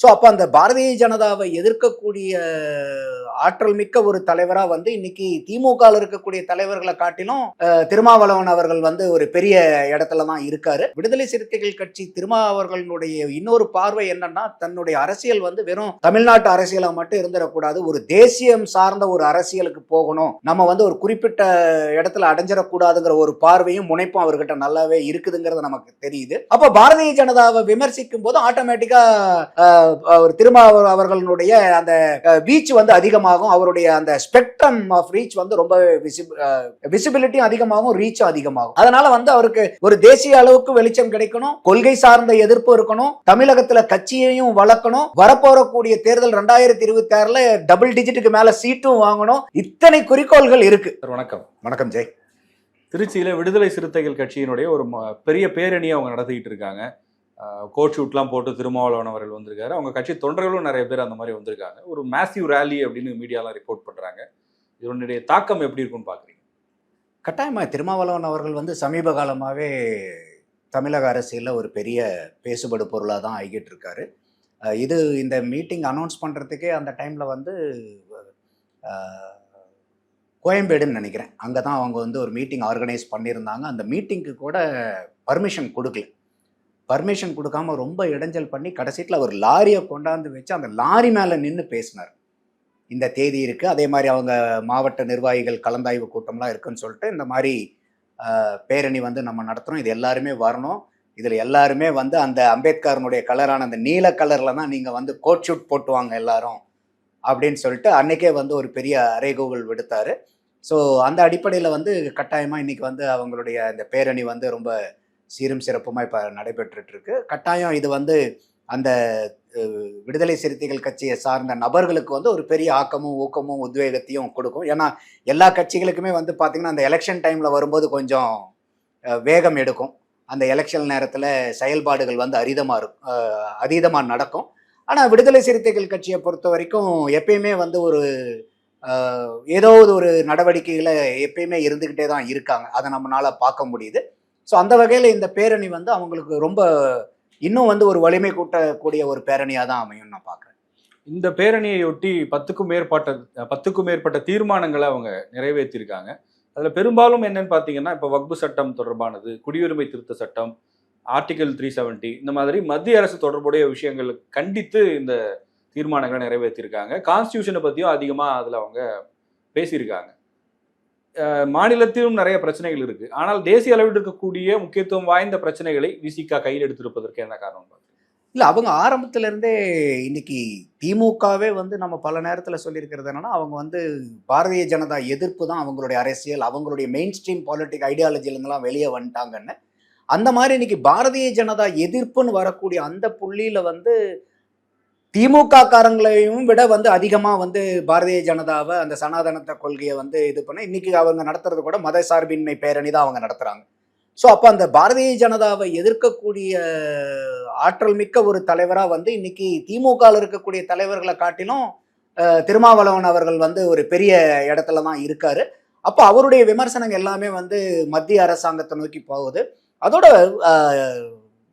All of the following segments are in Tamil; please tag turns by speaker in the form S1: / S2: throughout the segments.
S1: ஸோ அப்போ அந்த பாரதிய ஜனதாவை எதிர்க்கக்கூடிய ஆற்றல் மிக்க ஒரு தலைவராக வந்து இன்னைக்கு திமுகவில் இருக்கக்கூடிய தலைவர்களை காட்டிலும் திருமாவளவன் அவர்கள் வந்து ஒரு பெரிய இடத்துல தான் இருக்காரு. விடுதலை சிறுத்தைகள் கட்சி திருமாவர்களுடைய இன்னொரு பார்வை என்னன்னா தன்னுடைய அரசியல் வந்து வெறும் தமிழ்நாட்டு அரசியலாக மட்டும் இருந்துடக்கூடாது ஒரு தேசியம் சார்ந்த ஒரு அரசியலுக்கு போகணும். நம்ம வந்து ஒரு குறிப்பிட்ட இடத்துல அடைஞ்சிடக்கூடாதுங்கிற ஒரு பார்வையும் முனைப்பும் அவர்கிட்ட நல்லாவே இருக்குதுங்கிறது நமக்கு தெரியுது. அப்போ பாரதிய ஜனதாவை விமர்சிக்கும் போது ஆட்டோமேட்டிக்கா அவர் திருமாவர் அவர்களுடைய அந்த வீச் வந்து அதிகமாகும். அவருடைய அந்த ஸ்பெக்ட்ரம் ஆஃப் ரீச் வந்து ரொம்ப விசிபிலிட்டியும் அதிகமாகும் ரீச்சும் அதிகமாகும். அதனால வந்து அவருக்கு ஒரு தேசிய அளவுக்கு வெளிச்சம் கிடைக்கணும். கொள்கை சார்ந்த எதிர்ப்பு இருக்கணும். தமிழகத்துல கட்சியையும் வளர்க்கணும். வரப்போறக்கூடிய தேர்தல் ரெண்டாயிரத்தி இருபத்தி ஆறுல டபுள் டிஜிட்டுக்கு மேல சீட்டும் வாங்கணும். இத்தனை குறிக்கோள்கள் இருக்கு.
S2: வணக்கம்.
S1: வணக்கம் ஜெய்.
S2: திருச்சியில விடுதலை சிறுத்தைகள் கட்சியினுடைய ஒரு ம- பெரிய பேரணியை அவங்க நடத்திக்கிட்டு இருக்காங்க. கோட் ஷூட்லாம் போட்டு திருமாவளவன் அவர்கள் வந்திருக்காரு. அவங்க கட்சி தொண்டர்களும் நிறைய பேர் அந்த மாதிரி வந்திருக்காங்க. ஒரு மேசிவ் ரேலி அப்படின்னு மீடியாலாம் ரிப்போர்ட் பண்ணுறாங்க இதனுடைய தாக்கம் எப்படி இருக்கும்னு பார்க்குறீங்க
S1: கட்டாயமாக திருமாவளவன் அவர்கள் வந்து சமீப காலமாகவே தமிழக அரசியலில் ஒரு பெரிய பேசுபடு பொருளாக தான் ஆகிட்டு இருக்காரு இது இந்த மீட்டிங் அனௌன்ஸ் பண்ணுறதுக்கே அந்த டைமில் வந்து கோயம்பேடுன்னு நினைக்கிறேன். அங்கே தான் அவங்க வந்து ஒரு மீட்டிங் ஆர்கனைஸ் பண்ணியிருந்தாங்க. அந்த மீட்டிங்க்கு கூட பர்மிஷன் கொடுக்கல. பர்மிஷன் கொடுக்காம ரொம்ப இடைஞ்சல் பண்ணி கடைசியில் அவர் லாரியை கொண்டாந்து வச்சு அந்த லாரி மேலே நின்று பேசினார். இந்த தேதி இருக்குது அதே மாதிரி அவங்க மாவட்ட நிர்வாகிகள் கலந்தாய்வு கூட்டம்லாம் இருக்குன்னு சொல்லிட்டு இந்த மாதிரி பேரணி வந்து நம்ம நடத்துகிறோம் இது எல்லாருமே வரணும். இதில் எல்லாருமே வந்து அந்த அம்பேத்கரனுடைய கலரான அந்த நீல கலரில் தான் நீங்கள் வந்து கோட் ஷூட் போட்டுவாங்க எல்லாரும் அப்படின்னு சொல்லிட்டு அன்னைக்கே வந்து ஒரு பெரிய அறைகூவல் விடுத்தாரு. ஸோ அந்த அடிப்படையில் வந்து கட்டாயமாக இன்றைக்கி வந்து அவங்களுடைய இந்த பேரணி வந்து ரொம்ப சீரும் சிறப்புமாக இப்போ நடைபெற்றுட்ருக்கு. கட்டாயம் இது வந்து அந்த விடுதலை சிறுத்தைகள் கட்சியை சார்ந்த நபர்களுக்கு வந்து ஒரு பெரிய ஆக்கமும் ஊக்கமும் உத்வேகத்தையும் கொடுக்கும். ஏன்னா எல்லா கட்சிகளுக்குமே வந்து பார்த்திங்கன்னா அந்த எலெக்ஷன் டைமில் வரும்போது கொஞ்சம் வேகம் எடுக்கும். அந்த எலெக்ஷன் நேரத்தில் செயல்பாடுகள் வந்து அரிதமாக இருக்கும். அதீதமாக நடக்கும். ஆனால் விடுதலை சிறுத்தைகள் கட்சியை பொறுத்த வரைக்கும் எப்பயுமே வந்து ஒரு ஏதோ ஒரு நடவடிக்கைகளை எப்பயுமே இருந்துக்கிட்டே தான் இருக்காங்க. அதை நம்மளால பார்க்க முடியுது. ஸோ அந்த வகையில் இந்த பேரணி வந்து அவங்களுக்கு ரொம்ப இன்னும் வந்து ஒரு வலிமை கூட்டக்கூடிய ஒரு பேரணியாக தான் அமையும் நான் பார்க்குறேன்.
S2: இந்த பேரணியையொட்டி பத்துக்கும் மேற்பட்ட பத்துக்கும் மேற்பட்ட தீர்மானங்களை அவங்க நிறைவேற்றியிருக்காங்க அதில் பெரும்பாலும் என்னன்னு பார்த்தீங்கன்னா இப்போ வக்பு சட்டம் தொடர்பானது குடியுரிமை திருத்த சட்டம் ஆர்டிகல் த்ரீ செவன்ட்டி இந்த மாதிரி மத்திய அரசு தொடர்புடைய விஷயங்கள் கண்டித்து இந்த தீர்மானங்களை நிறைவேற்றியிருக்காங்க கான்ஸ்டியூஷனை பற்றியும் அதிகமாக அதில் அவங்க பேசியிருக்காங்க. மாநிலத்திலும் நிறைய பிரச்சனைகள் இருக்கு. ஆனால் தேசிய அளவில் இருக்கக்கூடிய முக்கியத்துவம் வாய்ந்த பிரச்சனைகளை விசிகா கையில் எடுத்திருப்பதற்கு என்ன காரணம்?
S1: இல்லை அவங்க ஆரம்பத்திலேருந்தே இன்னைக்கு திமுகவே வந்து நம்ம பல நேரத்தில் சொல்லியிருக்கிறது என்னன்னா அவங்க வந்து பாரதிய ஜனதா எதிர்ப்பு தான் அவங்களுடைய அரசியல் அவங்களுடைய மெயின் ஸ்ட்ரீம் பாலிட்டிக் ஐடியாலஜிலேருந்துலாம் வெளியே வந்துட்டாங்கன்னு. அந்த மாதிரி இன்னைக்கு பாரதிய ஜனதா எதிர்ப்புன்னு வரக்கூடிய அந்த புள்ளியில் வந்து திமுக காரங்களையும் விட வந்து அதிகமாக வந்து பாரதிய ஜனதாவை அந்த சனாதனத்தை கொள்கையை வந்து இது பண்ண இன்னைக்கு அவங்க நடத்துறது கூட மத சார்பின்மை பேரணி தான் அவங்க நடத்துகிறாங்க ஸோ அப்போ அந்த பாரதிய ஜனதாவை எதிர்க்கக்கூடிய ஆற்றல் மிக்க ஒரு தலைவராக வந்து இன்னைக்கு திமுகவில் இருக்கக்கூடிய தலைவர்களை காட்டிலும் திருமாவளவன் அவர்கள் வந்து ஒரு பெரிய இடத்துல தான் இருக்காரு. அப்போ அவருடைய விமர்சனங்கள் எல்லாமே வந்து மத்திய அரசாங்கத்தை நோக்கி போகுது. அதோட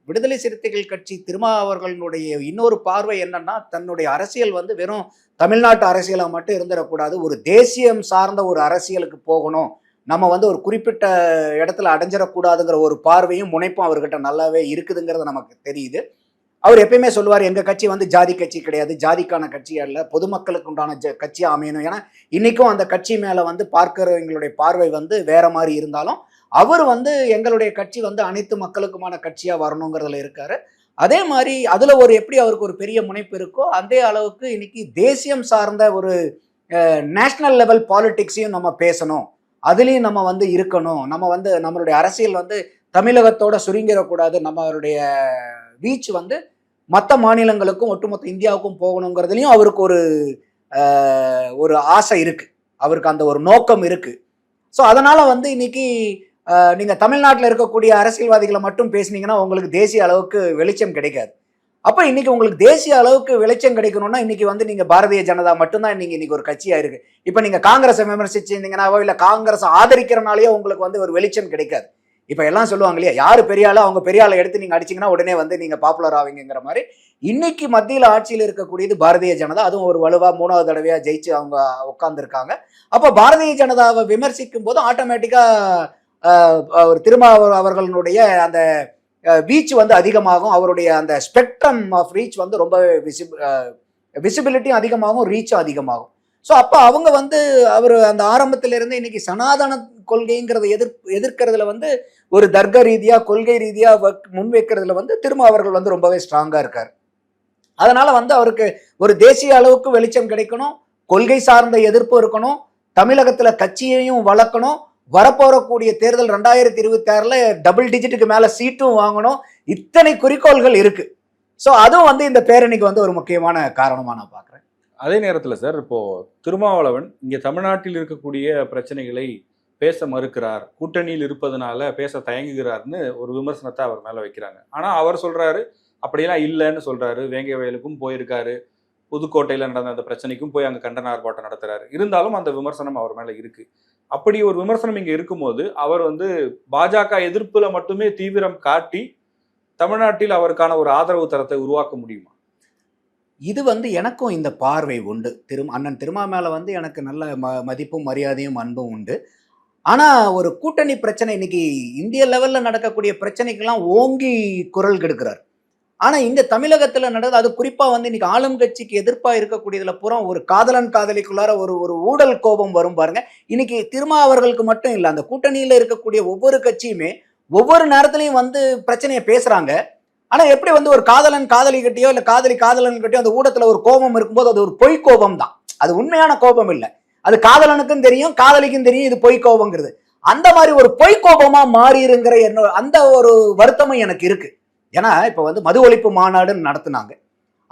S1: விடுதலை சிறுத்தைகள் கட்சி திருமா அவர்களுடைய இன்னொரு பார்வை என்னன்னா தன்னுடைய அரசியல் வந்து வெறும் தமிழ்நாட்டு அரசியலாக மட்டும் இருந்துடக்கூடாது. ஒரு தேசியம் சார்ந்த ஒரு அரசியலுக்கு போகணும். நம்ம வந்து ஒரு குறிப்பிட்ட இடத்துல அடைஞ்சிடக்கூடாதுங்கிற ஒரு பார்வையும் முனைப்பும் அவர்கிட்ட நல்லாவே இருக்குதுங்கிறது நமக்கு தெரியுது. அவர் எப்பயுமே சொல்லுவார் எங்கள் கட்சி வந்து ஜாதி கட்சி கிடையாது. ஜாதிக்கான கட்சி அல்ல. பொதுமக்களுக்கு உண்டான ஜ- கட்சியாக அமையணும். ஏன்னா இன்றைக்கும் அந்த கட்சி மேலே வந்து பார்க்கிறவங்களுடைய பார்வை வந்து வேற மாதிரி இருந்தாலும் அவர் வந்து எங்களுடைய கட்சி வந்து அனைத்து மக்களுக்குமான கட்சியாக வரணுங்கிறதுல இருக்காரு. அதே மாதிரி அதில் ஒரு எப்படி அவருக்கு ஒரு பெரிய முனைப்பு இருக்கோ அதே அளவுக்கு இன்னைக்கு தேசியம் சார்ந்த ஒரு நேஷ்னல் லெவல் பாலிடிக்ஸையும் நம்ம பேசணும். அதுலேயும் நம்ம வந்து இருக்கணும். நம்ம வந்து நம்மளுடைய அரசியல் வந்து தமிழகத்தோட சுருங்கிடக்கூடாது. நம்மளுடைய வீச்சு வந்து மற்ற மாநிலங்களுக்கும் ஒட்டுமொத்த இந்தியாவுக்கும் போகணுங்கிறதுலையும் அவருக்கு ஒரு ஒரு ஆசை இருக்குது அவருக்கு அந்த ஒரு நோக்கம் இருக்குது ஸோ அதனால் வந்து இன்னைக்கு நீங்கள் தமிழ்நாட்டில் இருக்கக்கூடிய அரசியல்வாதிகளை மட்டும் பேசுனீங்கன்னா உங்களுக்கு தேசிய அளவுக்கு வெளிச்சம் கிடைக்காது. அப்போ இன்னைக்கு உங்களுக்கு தேசிய அளவுக்கு வெளிச்சம் கிடைக்கணும்னா இன்னைக்கு வந்து நீங்கள் பாரதிய ஜனதா மட்டும்தான் நீங்கள் இன்னைக்கு ஒரு கட்சியாக இருக்கு. இப்போ நீங்கள் காங்கிரஸை விமர்சிச்சிருந்தீங்கன்னாவோ இல்லை காங்கிரஸ் ஆதரிக்கிறனாலேயோ உங்களுக்கு வந்து ஒரு வெளிச்சம் கிடைக்காது. இப்போ எல்லாம் சொல்லுவாங்க இல்லையா யார் பெரியாளோ அவங்க பெரிய ஆளை எடுத்து நீங்கள் அடிச்சீங்கன்னா உடனே வந்து நீங்கள் பாப்புலர் ஆவீங்கிற மாதிரி. இன்னைக்கு மத்தியில் ஆட்சியில் இருக்கக்கூடியது பாரதிய ஜனதா அதுவும் ஒரு வலுவாக மூணாவது தடவையாக ஜெயிச்சு அவங்க உட்காந்துருக்காங்க அப்போ பாரதிய ஜனதாவை விமர்சிக்கும் போது ஆட்டோமேட்டிக்காக ஒரு திருமாவளவன் அவர்களுடைய அந்த ரீச் வந்து அதிகமாகும். அவருடைய அந்த ஸ்பெக்ட்ரம் ஆஃப் ரீச் வந்து ரொம்ப விசிப் விசிபிலிட்டியும் அதிகமாகும் ரீச்சும் அதிகமாகும். ஸோ அப்போ அவங்க வந்து அவர் அந்த ஆரம்பத்திலிருந்து இன்னைக்கு சனாதன கொள்கைங்கிறத எதிர் எதிர்க்கிறதுல வந்து ஒரு தர்க்க ரீதியாக கொள்கை ரீதியாக வக்- முன்வைக்கிறதுல வந்து திரும்ப அவர்கள் வந்து ரொம்பவே ஸ்ட்ராங்காக இருக்கார். அதனால் வந்து அவருக்கு ஒரு தேசிய அளவுக்கு வெளிச்சம் கிடைக்கணும். கொள்கை சார்ந்த எதிர்ப்பு இருக்கணும். தமிழகத்தில் கட்சியையும் வளர்க்கணும். வரப்போறக்கூடிய தேர்தல் ரெண்டாயிரத்தி இருபத்தி ஆறில் டபுள் டிஜிட்டுக்கு மேலே சீட்டும் வாங்கணும். இத்தனை குறிக்கோள்கள் இருக்கு. ஸோ அதுவும் வந்து இந்த பேரணிக்கு வந்து ஒரு முக்கியமான காரணமாக நான் பார்க்குறேன்.
S2: அதே நேரத்தில் சார் இப்போ திருமாவளவன் இங்கே தமிழ்நாட்டில் இருக்கக்கூடிய பிரச்சனைகளை பேச மறுக்கிறார். கூட்டணியில் இருப்பதனால பேச தயங்குகிறார்னு ஒரு விமர்சனத்தை அவர் மேலே வைக்கிறாங்க. ஆனால் அவர் சொல்கிறாரு அப்படியெல்லாம் இல்லைன்னு சொல்கிறாரு வேங்கை வயலுக்கும் போயிருக்காரு. புதுக்கோட்டையில் நடந்த அந்த பிரச்சனைக்கும் போய் அங்கே கண்டன ஆர்ப்பாட்டம் நடத்துறாரு. இருந்தாலும் அந்த விமர்சனம் அவர் மேலே இருக்கு. அப்படி ஒரு விமர்சனம் இங்கே இருக்கும்போது அவர் வந்து பாஜக எதிர்ப்புல மட்டுமே தீவிரம் காட்டி தமிழ்நாட்டில் அவருக்கான ஒரு ஆதரவு தரத்தை உருவாக்க முடியுமா?
S1: இது வந்து எனக்கும் இந்த பார்வை உண்டு. திரு அண்ணன் திருமா மேலே வந்து எனக்கு நல்ல ம மதிப்பும் மரியாதையும் அன்பும் உண்டு. ஆனால் ஒரு கூட்டணி பிரச்சனை இன்னைக்கு இந்திய லெவலில் நடக்கக்கூடிய பிரச்சனைக்கெல்லாம் ஓங்கி குரல் கெடுக்கிறார். ஆனா இந்த தமிழகத்துல நடந்தது அது குறிப்பா வந்து இன்னைக்கு ஆளும் கட்சிக்கு எதிர்ப்பா இருக்கக்கூடியதுல பூரா ஒரு காதலன் காதலிக்குள்ளார ஒரு ஒரு ஊழல் கோபம் வரும் பாருங்க. இன்னைக்கு திருமா அவர்களுக்கு மட்டும் இல்லை அந்த கூட்டணியில இருக்கக்கூடிய ஒவ்வொரு கட்சியுமே ஒவ்வொரு நேரத்துலையும் வந்து பிரச்சனையை பேசுறாங்க. ஆனா எப்படி வந்து ஒரு காதலன் காதலி கிட்டயோ இல்ல காதலி காதலன்கிட்டயோ அந்த ஊடத்துல ஒரு கோபம் இருக்கும்போது அது ஒரு பொய் கோபம் தான். அது உண்மையான கோபம் இல்லை. அது காதலனுக்கும் தெரியும் காதலிக்கும் தெரியும் இது பொய் கோபங்கிறது. அந்த மாதிரி ஒரு பொய் கோபமா மாறிடுங்கிற என்ன அந்த ஒரு வருத்தமும் எனக்கு இருக்கு. ஏன்னா இப்போ வந்து மது ஒழிப்பு மாநாடுன்னு நடத்துனாங்க.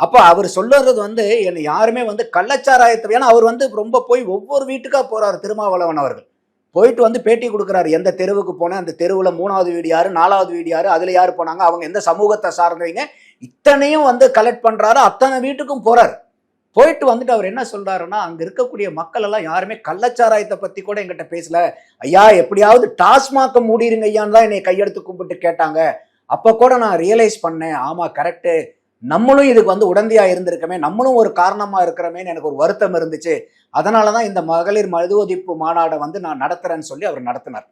S1: அப்போ அவர் சொல்லுறது வந்து என்னை யாருமே வந்து கள்ளச்சாராயத்தை ஏன்னா அவர் வந்து ரொம்ப போய் ஒவ்வொரு வீட்டுக்காக போகிறார் திருமாவளவன் அவர்கள். போயிட்டு வந்து பேட்டி கொடுக்குறாரு எந்த தெருவுக்கு போனேன்? அந்த தெருவில் மூணாவது வீடு யார்? நாலாவது வீடு யார்? அதில் யார் போனாங்க? அவங்க எந்த சமூகத்தை சார்ந்தவங்க? இத்தனையும் வந்து கலெக்ட் பண்ணுறாரு அத்தனை வீட்டுக்கும் போகிறார் போயிட்டு வந்துட்டு அவர் என்ன சொல்கிறாருன்னா அங்கே இருக்கக்கூடிய மக்கள் எல்லாம் யாருமே கள்ளச்சாராயத்தை பற்றி கூட எங்கிட்ட பேசல. ஐயா எப்படியாவது டாஸ்மாக மூடிருங்க ஐயான்னு தான் என்னை கையெடுத்து கும்பிட்டு கேட்டாங்க. அப்போ கூட நான் ரியலைஸ் பண்ணேன் ஆமா கரெக்டு நம்மளும் இதுக்கு வந்து உடந்தையா இருந்திருக்கமே நம்மளும் ஒரு காரணமா இருக்கிறமேன்னு எனக்கு ஒரு வருத்தம் இருந்துச்சு. அதனால தான் இந்த மகளிர் மது ஒழிப்பு மாநாடை வந்து நான் நடத்துறேன்னு சொல்லி அவர் நடத்தினார்.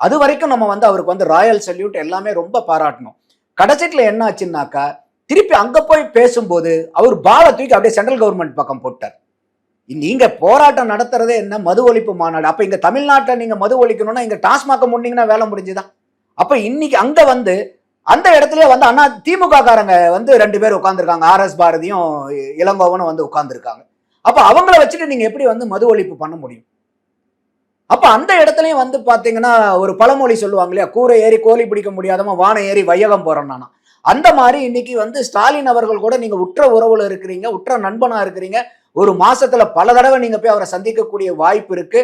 S1: அது வரைக்கும் நம்ம வந்து அவருக்கு வந்து ராயல் சல்யூட் எல்லாமே ரொம்ப பாராட்டணும். கடைசிட்டில் என்ன ஆச்சுன்னாக்கா திருப்பி அங்க போய் பேசும்போது அவர் பால தூக்கி அப்படியே சென்ட்ரல் கவர்மெண்ட் பக்கம் போட்டார். நீங்க போராட்டம் நடத்துறதே என்ன? மது ஒழிப்பு மாநாடு. அப்ப இங்க தமிழ்நாட்டை நீங்க மது ஒழிக்கணும்னா இங்க டாஸ்மாக முன்னீங்கன்னா வேலை முடிஞ்சுதான் அப்ப இன்னைக்கு அங்க வந்து அந்த இடத்துலயே வந்து அண்ணா திமுக காரங்க வந்து ரெண்டு பேர் உட்காந்துருக்காங்க ஆர் எஸ் பாரதியும் இளங்கோவனும் வந்து உட்காந்துருக்காங்க அப்ப அவங்கள வச்சுட்டு நீங்க எப்படி வந்து மது ஒழிப்பு பண்ண முடியும்? அப்ப அந்த இடத்துலயும் வந்து பாத்தீங்கன்னா ஒரு பழமொழி சொல்லுவாங்க இல்லையா? கூரை ஏறி கோழி பிடிக்க முடியாதவன் வானை ஏறி வையகம் போறோம்னா அந்த மாதிரி இன்னைக்கு வந்து ஸ்டாலின் அவர்கள் கூட நீங்க உற்ற உறவுல இருக்கிறீங்க உற்ற நண்பனா இருக்கிறீங்க. ஒரு மாசத்துல பல தடவை நீங்க போய் அவரை சந்திக்கக்கூடிய வாய்ப்பு இருக்கு.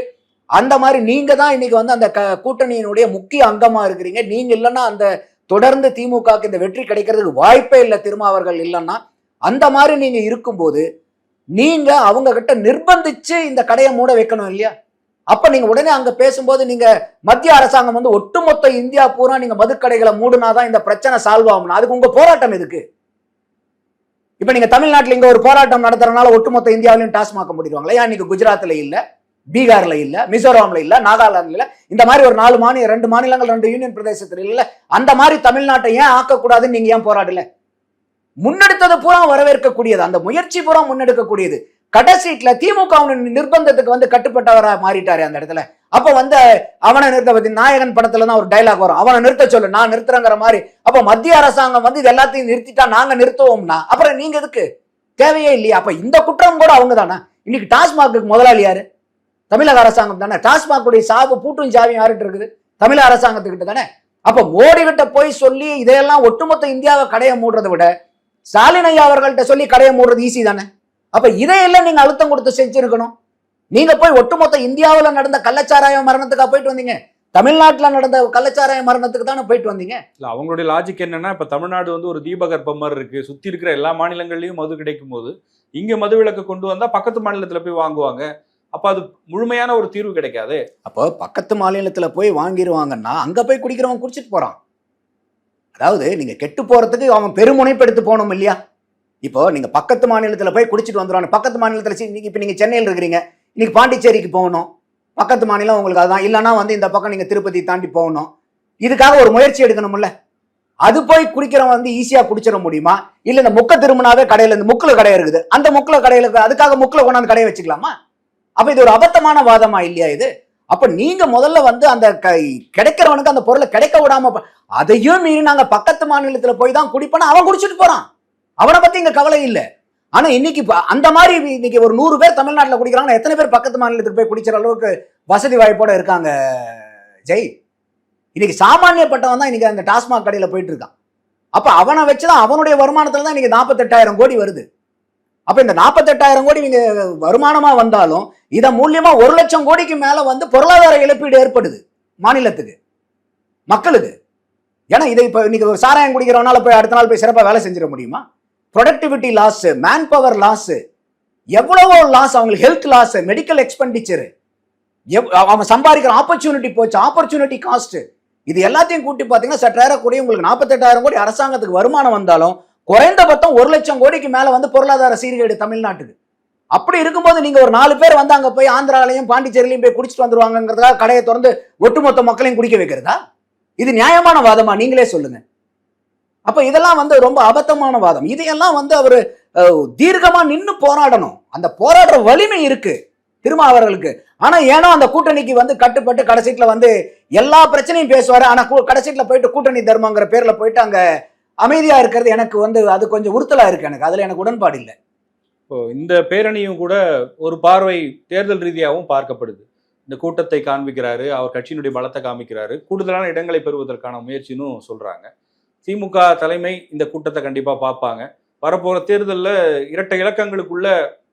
S1: அந்த மாதிரி நீங்க தான் இன்னைக்கு வந்து அந்த க- கூட்டணியினுடைய முக்கிய அங்கமா இருக்கிறீங்க. நீங்க இல்லைன்னா அந்த தொடர்ந்து திமுகவுக்கு இந்த வெற்றி கிடைக்கிறதுக்கு வாய்ப்பே இல்லை திருமாவர்கள் இல்லைன்னா. அந்த மாதிரி நீங்க இருக்கும்போது நீங்க அவங்க கிட்ட நிர்பந்திச்சு இந்த கடையை மூட வைக்கணும் இல்லையா? அப்ப நீங்க உடனே அங்க பேசும்போது நீங்க மத்திய அரசாங்கம் வந்து ஒட்டுமொத்த இந்தியா பூரா நீங்க மதுக்கடைகளை மூடுனாதான் இந்த பிரச்சனை சால்வ் ஆகும்னா. அதுக்கு உங்க போராட்டம் எதுக்கு? இப்ப நீங்க தமிழ்நாட்டில் இங்க ஒரு போராட்டம் நடத்துறதுனால ஒட்டுமொத்த இந்தியாவிலையும் டாஸ்மாக முடிடுவாங்களா? ஏன் இன்னைக்கு குஜராத்ல இல்லை? பீகார்ல இல்ல மிசோராம்ல இல்ல நாகாலாந்துல இல்ல இந்த மாதிரி ஒரு நாலு மாநில ரெண்டு மாநிலங்கள் ரெண்டு யூனியன் பிரதேசத்துல இல்ல அந்த மாதிரி தமிழ்நாட்டை ஏன் ஆக்கக்கூடாதுன்னு நீங்க ஏன் போராடல? முன்னெடுத்தது பூரா வரவேற்கக்கூடியது அந்த முயற்சி பூரா முன்னெடுக்கக்கூடியது. கடைசீட்ல திமுக நிர்பந்தத்துக்கு வந்து கட்டுப்பட்டவரா மாறிட்டாரு அந்த இடத்துல. அப்ப வந்து அவனை நிறுத்த பத்தி நாயகன் படத்துல தான் ஒரு டைலாக் வரும். அவனை நிறுத்த சொல்லு நான் நிறுத்துறேங்கிற மாதிரி. அப்ப மத்திய அரசாங்கம் வந்து இது எல்லாத்தையும் நிறுத்திட்டா நாங்க நிறுத்துவோம்னா அப்புறம் நீங்க எதுக்கு? தேவையே இல்லையா. அப்ப இந்த குற்றம் கூட அவங்க தானே இன்னைக்கு டாஸ்மாக்கு முதலாளி யாரு? தமிழக அரசாங்கம் தானே? டாஸ்மாகுடைய சாவு பூட்டும் சாவியும் யாருட்டு இருக்குது? தமிழக அரசாங்கத்துக்கிட்ட தானே? அப்ப மோடி கிட்ட போய் சொல்லி இதையெல்லாம் ஒட்டுமொத்த இந்தியாவை கடையை மூடுறதை விட ஸ்டாலின் ஐயா அவர்கள்ட்ட சொல்லி கடையை மூடுறது ஈஸி தானே? அப்ப இதையெல்லாம் நீங்க அழுத்தம் கொடுத்து செஞ்சிருக்கணும். நீங்க போய் ஒட்டுமொத்த இந்தியாவில் நடந்த கள்ளச்சாராய மரணத்துக்காக போயிட்டு வந்தீங்க? தமிழ்நாட்டில் நடந்த கள்ளச்சாராய மரணத்துக்கு தானே போயிட்டு வந்தீங்க?
S2: இல்ல அவங்களுடைய லாஜிக் என்னன்னா இப்ப தமிழ்நாடு வந்து ஒரு தீபகற்பம் மாதிரி இருக்கு. சுத்தி இருக்கிற எல்லா மாநிலங்கள்லயும் மது கிடைக்கும் போது இங்க மது விளக்கு கொண்டு வந்தா பக்கத்து மாநிலத்துல போய் வாங்குவாங்க. அப்ப அது முழுமையான ஒரு தீர்வு கிடைக்காது.
S1: அப்போ பக்கத்து மாநிலத்துல போய் வாங்கிடுவாங்கன்னா அங்க போய் குடிக்கிறவன் குடிச்சிட்டு போறான். அதாவது நீங்க கெட்டு போறதுக்கு அவன் பெருமுனைப்பெடுத்து போகணும் இல்லையா? இப்போ நீங்க பக்கத்து மாநிலத்துல போய் குடிச்சிட்டு வந்துடுவாங்க பக்கத்து மாநிலத்துல இப்போ நீங்க சென்னையில் இருக்கிறீங்க. இன்னைக்கு பாண்டிச்சேரிக்கு போகணும். பக்கத்து மாநிலம் உங்களுக்கு அதுதான். இல்லைன்னா வந்து இந்த பக்கம் நீங்க திருப்பதி தாண்டி போகணும். இதுக்காக ஒரு முயற்சி எடுக்கணும்ல. அது போய் குடிக்கிறவன் வந்து ஈஸியா குடிச்சிட முடியுமா? இல்ல இந்த முக்க திரும்பினாவே கடையில இந்த முக்கில் கடை இருக்குது. அந்த முக்கில் கடையில அதுக்காக முக்கில் கொண்டாந்து கடையை வச்சுக்கலாமா? அப்ப இது ஒரு அபத்தமான வாதமா இல்லையா இது? அப்ப நீங்க முதல்ல வந்து அந்த கிடைக்கிறவனுக்கு அந்த பொருளை கிடைக்க விடாம அதையும் மீறி நாங்க பக்கத்து மாநிலத்துல போய் தான் குடிப்போனா அவன் குடிச்சிட்டு போறான். அவனை பத்தி இங்க கவலை இல்லை. ஆனா இன்னைக்கு அந்த மாதிரி இன்னைக்கு ஒரு நூறு பேர் தமிழ்நாட்டில் குடிக்கிறாங்கன்னா எத்தனை பேர் பக்கத்து மாநிலத்துக்கு போய் குடிக்கிற அளவுக்கு வசதி வாய்ப்போட இருக்காங்க ஜெய்? இன்னைக்கு சாமானியப்பட்டவன் தான் இன்னைக்கு அந்த டாஸ்மாக் கடையில போயிட்டு இருக்கான். அப்ப அவனை வச்சுதான் அவனுடைய வருமானத்துல தான் இன்னைக்கு நாற்பத்தெட்டாயிரம் கோடி வருது. அப்ப இந்த நாற்பத்தெட்டாயிரம் கோடி நீங்க வருமானமா வந்தாலும் இதன் மூலியமா ஒரு லட்சம் கோடிக்கு மேல வந்து பொருளாதார இழப்பீடு ஏற்படுது மாநிலத்துக்கு மக்களுக்கு. ஏன்னா இதை இப்ப இன்னைக்கு ஒரு சாராயம் குடிக்கிறவனால போய் அடுத்த நாள் போய் சிறப்பா வேலை செஞ்சிட முடியுமா? Productivity loss man power loss எவ்வளவோ லாஸ் அவங்களுக்கு ஹெல்த் லாஸ் மெடிக்கல் எக்ஸ்பெண்டிச்சர் அவன் சம்பாதிக்கிற ஆப்பர்ச்சுனிட்டி போச்சு ஆப்பர்ச்சுனிட்டி காஸ்ட் இது எல்லாத்தையும் கூட்டி பார்த்தீங்கன்னா சற்றாயிரம் கோடி உங்களுக்கு நாற்பத்தெட்டாயிரம் கோடி அரசாங்கத்துக்கு வருமானம் வந்தாலும் குறைந்தபட்சம் ஒரு லட்சம் கோடிக்கு மேல வந்து பொருளாதார சீர்கேடு தமிழ்நாட்டுக்கு. அப்படி இருக்கும்போது நீங்க ஒரு நாலு பேர் வந்து அங்க போய் ஆந்திராலையும் பாண்டிச்சேரியிலையும் போய் குடிச்சிட்டு வந்துருவாங்கிறதுக்காக கடையை திறந்து ஒட்டுமொத்த மக்களையும் குடிக்க வைக்கிறதா? இது நியாயமான வாதமா? நீங்களே சொல்லுங்க. அப்ப இதெல்லாம் வந்து ரொம்ப அபத்தமான வாதம். இதையெல்லாம் வந்து அவர் தீர்க்கமா நின்று போராடணும். அந்த போராடுற வலிமை இருக்கு திருமாவர்களுக்கு ஆனா ஏனோ அந்த கூட்டணிக்கு வந்து கட்டுப்பட்டு கடைசீட்ல வந்து எல்லா பிரச்சனையும் பேசுவாரு. ஆனா கூ- கடைசீட்ல போயிட்டு கூட்டணி தர்மங்கிற பேர்ல போயிட்டு அங்க அமைதியா இருக்கிறது எனக்கு வந்து அது கொஞ்சம் உறுத்தலா இருக்கு எனக்கு. அதுல எனக்கு உடன்பாடு இல்லை.
S2: இப்போ இந்த பேரணியும் கூட ஒரு பார்வை தேர்தல் ரீதியாகவும் பார்க்கப்படுது. இந்த கூட்டத்தை காண்பிக்கிறாரு அவர் கட்சியினுடைய பலத்தை காமிக்கிறாரு கூடுதலான இடங்களை பெறுவதற்கான முயற்சின்னு சொல்றாங்க. திமுக தலைமை இந்த கூட்டத்தை கண்டிப்பா பார்ப்பாங்க. வரப்போற தேர்தல்ல இரட்டை இலக்கங்களுக்குள்ள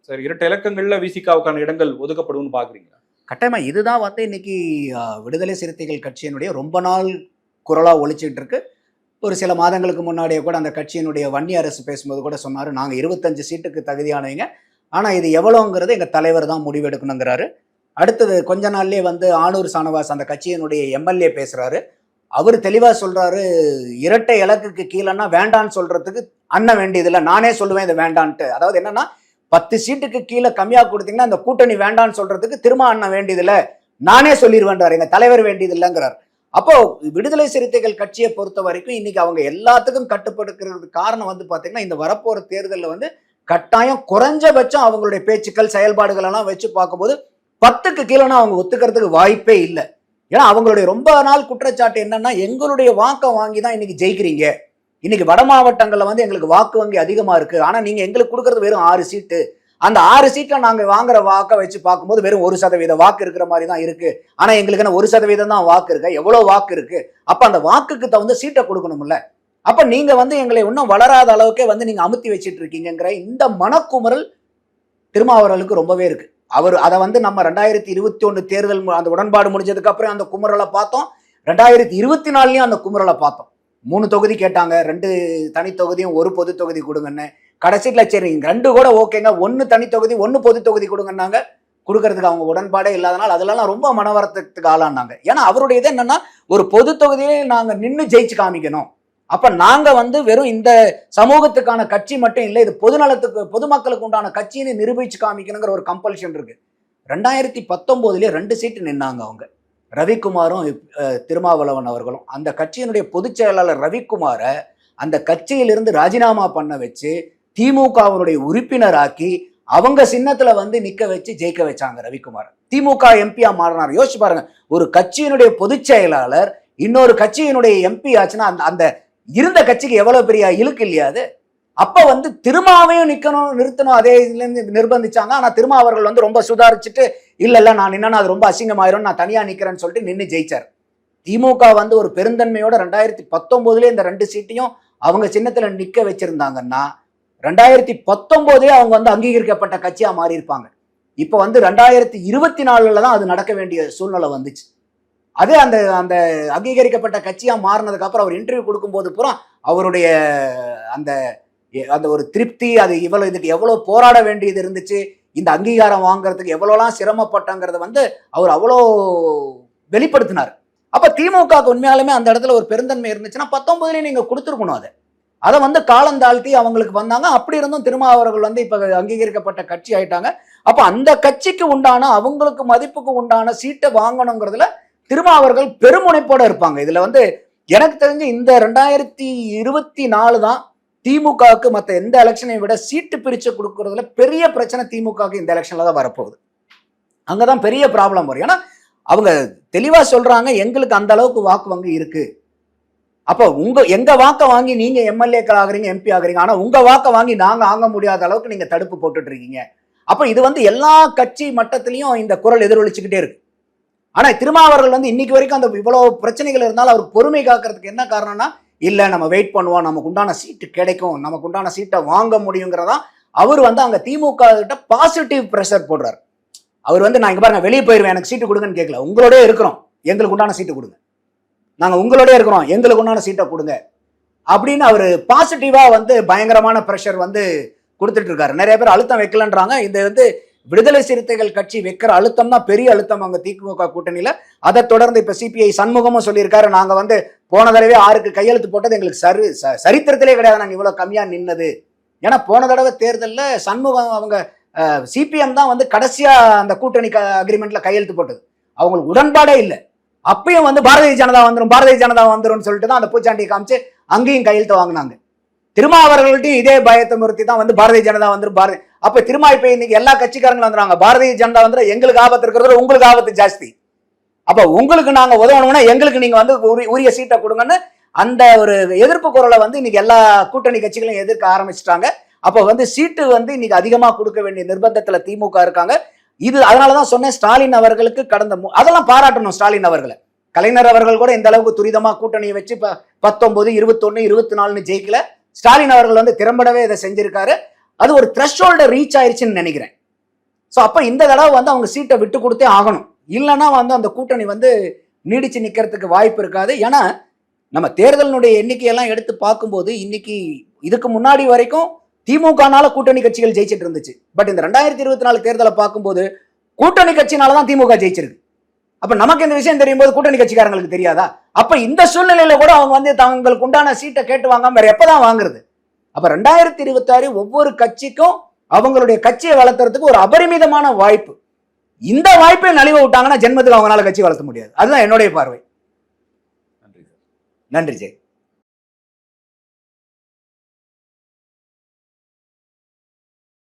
S2: சரி இரட்டை இலக்கங்கள்ல விசிகாவுக்கான இடங்கள் ஒதுக்கப்படும்னு பாக்குறீங்களா?
S1: கட்டாயமா இதுதான் வந்து இன்னைக்கு விடுதலை சிறுத்தைகள் கட்சியினுடைய ரொம்ப நாள் குரலா ஒழிச்சிட்டு இருக்கு. ஒரு சில மாதங்களுக்கு முன்னாடியே கூட அந்த கட்சியினுடைய வன்னி அரசு பேசும்போது கூட சொன்னார் நாங்கள் இருபத்தஞ்சு சீட்டுக்கு தகுதியானவங்க. ஆனால் இது எவ்வளோங்கிறது எங்கள் தலைவர் தான் முடிவெடுக்கணுங்கிறாரு. அடுத்தது கொஞ்ச நாள்லேயே வந்து ஆனூர் சானவாஸ் அந்த கட்சியினுடைய எம்எல்ஏ பேசுகிறாரு அவர் தெளிவாக சொல்கிறாரு இரட்டை இலக்குக்கு கீழேன்னா வேண்டான்னு சொல்கிறதுக்கு அண்ணன் வேண்டியதில்லை. நானே சொல்லுவேன் இது வேண்டான்ட்டு. அதாவது என்னென்னா பத்து சீட்டுக்கு கீழே கம்மியாக கொடுத்தீங்கன்னா அந்த கூட்டணி வேண்டான்னு சொல்கிறதுக்கு திரும்ப அண்ணன் வேண்டியதில்லை. நானே சொல்லிடுவேன்றார் எங்கள் தலைவர் வேண்டியதில்லைங்கிறார். அப்போ விடுதலை சிறுத்தைகள் கட்சியை பொறுத்த வரைக்கும் இன்னைக்கு அவங்க எல்லாத்துக்கும் கட்டுப்படுக்கிறது காரணம் வந்து பாத்தீங்கன்னா இந்த வரப்போற தேர்தலில் வந்து கட்டாயம் குறைஞ்சபட்சம் அவங்களுடைய பேச்சுக்கள் செயல்பாடுகள் எல்லாம் வச்சு பார்க்கும்போது பத்துக்கு கீழேனா அவங்க ஒத்துக்கிறதுக்கு வாய்ப்பே இல்லை. ஏன்னா அவங்களுடைய ரொம்ப நாள் குற்றச்சாட்டு என்னன்னா எங்களுடைய வாக்கை வாங்கி தான் இன்னைக்கு ஜெயிக்கிறீங்க. இன்னைக்கு வட மாவட்டங்களில் வந்து எங்களுக்கு வாக்கு வங்கி அதிகமாக இருக்கு. ஆனால் நீங்கள் எங்களுக்கு கொடுக்கறது வெறும் ஆறு சீட்டு. அந்த ஆறு சீட்ல நாங்க வாங்குற வாக்கை வச்சு பார்க்கும்போது வெறும் ஒரு சதவீத வாக்கு இருக்கிற மாதிரி தான் இருக்கு. ஆனா எங்களுக்கு ஒரு சதவீதம் தான் வாக்கு இருக்கு. எவ்வளவு வாக்கு இருக்கு? அப்ப அந்த வாக்குக்கு தகுந்த சீட்டை கொடுக்கணும்ல. அப்ப நீங்க வந்து எங்களை இன்னும் வளராத அளவுக்கே வந்து நீங்க அமுத்தி வச்சிட்டு இருக்கீங்கிற இந்த மனக்குமுறல் திருமாவரலுக்கு ரொம்பவே இருக்கு. அவர் அதை வந்து நம்ம ரெண்டாயிரத்தி இருபத்தி ஒன்று தேர்தல் மு- அந்த உடன்பாடு முடிஞ்சதுக்கு அப்புறம் அந்த குமரலை பார்த்தோம். ரெண்டாயிரத்தி இருபத்தி நாலுலயும் அந்த குமரலை பார்த்தோம். மூணு தொகுதி கேட்டாங்க. ரெண்டு தனி தொகுதியும் ஒரு பொது தொகுதி கொடுங்கன்னு. கடைசியில் சரி ரெண்டு கூட ஓகேங்க. ஒன்று தனித்தொகுதி ஒன்று பொது தொகுதி கொடுங்கன்னாங்க. கொடுக்கறதுக்கு அவங்க உடன்பாடே இல்லாதனால அதெல்லாம் ரொம்ப மனவரத்துக்கு ஆளானாங்க. ஏன்னா அவருடைய இது என்னன்னா ஒரு பொது தொகுதியிலே நாங்கள் நின்று ஜெயிச்சு காமிக்கணும். அப்ப நாங்க வந்து வெறும் இந்த சமூகத்துக்கான கட்சி மட்டும் இல்லை இது பொதுநலத்துக்கு பொதுமக்களுக்கு உண்டான கட்சின்னு நிரூபிச்சு காமிக்கணுங்கிற ஒரு கம்பல்ஷன் இருக்கு. ரெண்டாயிரத்தி பத்தொன்பதுலயே ரெண்டு சீட்டு நின்னாங்க அவங்க. ரவிக்குமாரும் திருமாவளவன் அவர்களும். அந்த கட்சியினுடைய பொதுச் செயலாளர் ரவிக்குமாரை அந்த கட்சியிலிருந்து ராஜினாமா பண்ண வச்சு திமுகவினுடைய உறுப்பினராக்கி அவங்க சின்னத்துல வந்து நிக்க வச்சு ஜெயிக்க வச்சாங்க ரவிக்குமார். திமுக எம்பியா மாறினார். யோசிச்சு பாருங்க. ஒரு கட்சியினுடைய பொதுச் செயலாளர் இன்னொரு கட்சியினுடைய எம்பி ஆச்சுன்னா அந்த அந்த இருந்த கட்சிக்கு எவ்வளவு பெரிய இழுக்கு இல்லையா அது? அப்ப வந்து திருமாவையும் நிக்கணும் நிறுத்தணும் அதே இதுல இருந்து நிர்பந்திச்சாங்க. ஆனா திருமா அவர்கள் வந்து ரொம்ப சுதாரிச்சுட்டு இல்ல இல்ல நான் நின்னா அது ரொம்ப அசிங்கமாயிரும் நான் தனியா நிக்கிறேன்னு சொல்லிட்டு நின்று ஜெயிச்சார். திமுக வந்து ஒரு பெருந்தன்மையோட ரெண்டாயிரத்தி பத்தொன்பதுல இந்த ரெண்டு சீட்டையும் அவங்க சின்னத்துல நிக்க வச்சிருந்தாங்கன்னா ரெண்டாயிரத்தி பத்தொன்பதே அவங்க வந்து அங்கீகரிக்கப்பட்ட கட்சியா மாறி இருப்பாங்க இப்ப வந்து ரெண்டாயிரத்தி இருபத்தி நாலுல தான் அது நடக்க வேண்டிய சூழ்நிலை வந்துச்சு. அதே அந்த அந்த அங்கீகரிக்கப்பட்ட கட்சியா மாறினதுக்கு அப்புறம் அவர் இன்டர்வியூ கொடுக்கும்போது பூரா அவருடைய அந்த அந்த ஒரு திருப்தி அது இவ்வளவு இதுக்கு எவ்வளவு போராட வேண்டியது இருந்துச்சு இந்த அங்கீகாரம் வாங்குறதுக்கு எவ்வளோலாம் சிரமப்பட்டங்கிறத வந்து அவர் அவ்வளோ வெளிப்படுத்தினார். அப்ப திமுக உண்மையாலுமே அந்த இடத்துல ஒரு பெருந்தன்மை இருந்துச்சுன்னா பத்தொன்பதுலயும் நீங்க கொடுத்துருக்கணும் அதை. அதை வந்து காலந்தாழ்த்தி அவங்களுக்கு வந்தாங்க. அப்படி இருந்தும் திருமாவர்கள் வந்து இப்ப அங்கீகரிக்கப்பட்ட கட்சி ஆயிட்டாங்க. அப்ப அந்த கட்சிக்கு உண்டான அவங்களுக்கு மதிப்புக்கு உண்டான சீட்டை வாங்கணுங்கிறதுல திருமாவர்கள் பெருமுனைப்போட இருப்பாங்க. இதுல வந்து எனக்கு தெரிஞ்சு இந்த ரெண்டாயிரத்தி இருபத்தி நாலு தான் திமுகவுக்கு மற்ற எந்த எலெக்ஷனையும் விட சீட்டு பிரிச்சு கொடுக்கறதுல பெரிய பிரச்சனை திமுகவுக்கு இந்த எலெக்ஷன்ல தான் வரப்போகுது. அங்கதான் பெரிய ப்ராப்ளம் வரும். ஏன்னா அவங்க தெளிவா சொல்றாங்க எங்களுக்கு அந்த அளவுக்கு வாக்கு வங்கி இருக்கு. அப்போ உங்க எங்க வாக்கை வாங்கி நீங்க எம்எல்ஏக்கள் ஆகுறீங்க எம்பி ஆகுறீங்க ஆனா உங்க வாக்கை வாங்கி நாங்க ஆக முடியாத அளவுக்கு நீங்க தடுப்பு போட்டுட்டு இருக்கீங்க அப்ப இது வந்து எல்லா கட்சி மட்டத்திலையும் இந்த குரல் எதிரொலிச்சுக்கிட்டே இருக்கு. ஆனா திருமாவர்கள் வந்து இன்னைக்கு வரைக்கும் அந்த இவ்வளவு பிரச்சனைகள் இருந்தாலும் அவருக்கு பொறுமை காக்கிறதுக்கு என்ன காரணம்னா இல்ல நம்ம வெயிட் பண்ணுவோம் நமக்கு உண்டான சீட்டு கிடைக்கும் நமக்கு உண்டான சீட்டை வாங்க முடியுங்கிறதா அவர் வந்து அங்க திமுக கிட்ட பாசிட்டிவ் ப்ரெஷர் போடுறாரு. அவர் வந்து நான் இங்க பாருங்க வெளியே போயிருவேன் எனக்கு சீட்டு கொடுங்கன்னு கேட்கல உங்களோடய இருக்கிறோம் எங்களுக்கு உண்டான சீட்டு கொடுங்க. நாங்கள் உங்களோடய இருக்கிறோம். எங்களுக்கு உண்டான சீட்டை கொடுங்க. அப்படின்னு அவர் பாசிட்டிவாக வந்து பயங்கரமான ப்ரெஷர் வந்து கொடுத்துட்டு இருக்காரு நிறைய பேர் அழுத்தம் வைக்கலன்றாங்க. இது வந்து விடுதலை சிறுத்தைகள் கட்சி வைக்கிற அழுத்தம் தான் பெரிய அழுத்தம் அங்கே திமுக கூட்டணியில். அதை தொடர்ந்து இப்போ சிபிஐ சண்முகமும் சொல்லியிருக்காரு. நாங்கள் வந்து போன தடவை ஆறுக்கு கையெழுத்து போட்டது எங்களுக்கு சரி ச- சரித்திரத்திலே கிடையாது. நாங்கள் இவ்வளோ கம்மியாக நின்னது. ஏன்னா போன தடவை தேர்தலில் சண்முகம் அவங்க சிபிஎம் தான் வந்து கடைசியாக அந்த கூட்டணி அக்ரிமெண்ட்டில் கையெழுத்து போட்டது. அவங்களுக்கு உடன்பாடே இல்லை. அப்பயும் வந்து பாரதிய ஜனதா வந்துடும் பாரதிய ஜனதா வந்துடும் சொல்லிட்டு தான் அந்த பூச்சாண்டியை காமிச்சு அங்கேயும் கையெழுத்து வாங்கினாங்க. திருமா அவர்கள்ட்டையும் இதே பயத்தை முறுத்தி தான் வந்து பாரதிய ஜனதா வந்துடும் பாரதி அப்ப திருமா இப்ப இன்னைக்கு எல்லா கட்சிக்காரங்களும் வந்துறாங்க பாரதிய ஜனதா வந்து எங்களுக்கு ஆபத்து இருக்கிறது உங்களுக்கு ஆபத்து ஜாஸ்தி. அப்ப உங்களுக்கு நாங்க உதவணும்னா எங்களுக்கு நீங்க வந்து உரி- உரிய சீட்டை கொடுங்கன்னு அந்த ஒரு எதிர்ப்பு குரலை வந்து இன்னைக்கு எல்லா கூட்டணி கட்சிகளையும் எதிர்க்க ஆரம்பிச்சிட்டாங்க. அப்போ வந்து சீட்டு வந்து இன்னைக்கு அதிகமாக கொடுக்க வேண்டிய நிர்பந்தத்தில் திமுக இருக்காங்க. இது அதனாலதான் சொன்னேன் ஸ்டாலின் அவர்களுக்கு கடந்த மு- அதெல்லாம் பாராட்டணும் ஸ்டாலின் அவர்களை. கலைஞர் அவர்கள் கூட இந்த அளவுக்கு துரிதமா கூட்டணியை வச்சு இப்போ பத்தொன்பது இருபத்தொன்னு இருபத்தி நாலுன்னு ஜெயிக்கல. ஸ்டாலின் அவர்கள் வந்து திறம்படவே இதை செஞ்சிருக்காரு. அது ஒரு த்ரெஷ்ஹோல்ட ரீச் ஆயிடுச்சுன்னு நினைக்கிறேன். ஸோ அப்போ இந்த தடவை வந்து அவங்க சீட்டை விட்டு கொடுத்தே ஆகணும். இல்லைன்னா வந்து அந்த கூட்டணி வந்து நீடிச்சு நிற்கிறதுக்கு வாய்ப்பு இருக்காது. ஏன்னா நம்ம தேர்தலினுடைய எண்ணிக்கையெல்லாம் எடுத்து பார்க்கும்போது இன்னைக்கு இதுக்கு முன்னாடி வரைக்கும் திமுகனால கூட்டணி கட்சிகள் ஜெயிச்சிட்டு இருந்துச்சு பட் இந்த ரெண்டாயிரத்தி இருபத்தி நாலு தேர்தலை பார்க்கும்போது கூட்டணி கட்சினால தான் திமுக ஜெயிச்சிருக்கு. அப்ப நமக்கு இந்த விஷயம் தெரியும் போது கூட்டணி கட்சிக்காரங்களுக்கு தெரியாதா? அப்ப இந்த சூழ்நிலையில கூட அவங்க வந்து தங்களுக்கு உண்டான சீட்டை கேட்டு வாங்காம வேற எப்பதான் வாங்குறது? அப்ப ரெண்டாயிரத்தி இருபத்தி ஆறு ஒவ்வொரு கட்சிக்கும் அவங்களுடைய கட்சியை வளர்த்துறதுக்கு ஒரு அபரிமிதமான வாய்ப்பு. இந்த வாய்ப்பை நலிவு விட்டாங்கன்னா ஜென்மத்துக்கு அவங்களால கட்சி வளர்த்த முடியாது. அதுதான் என்னுடைய பார்வை. நன்றி ஜெய்.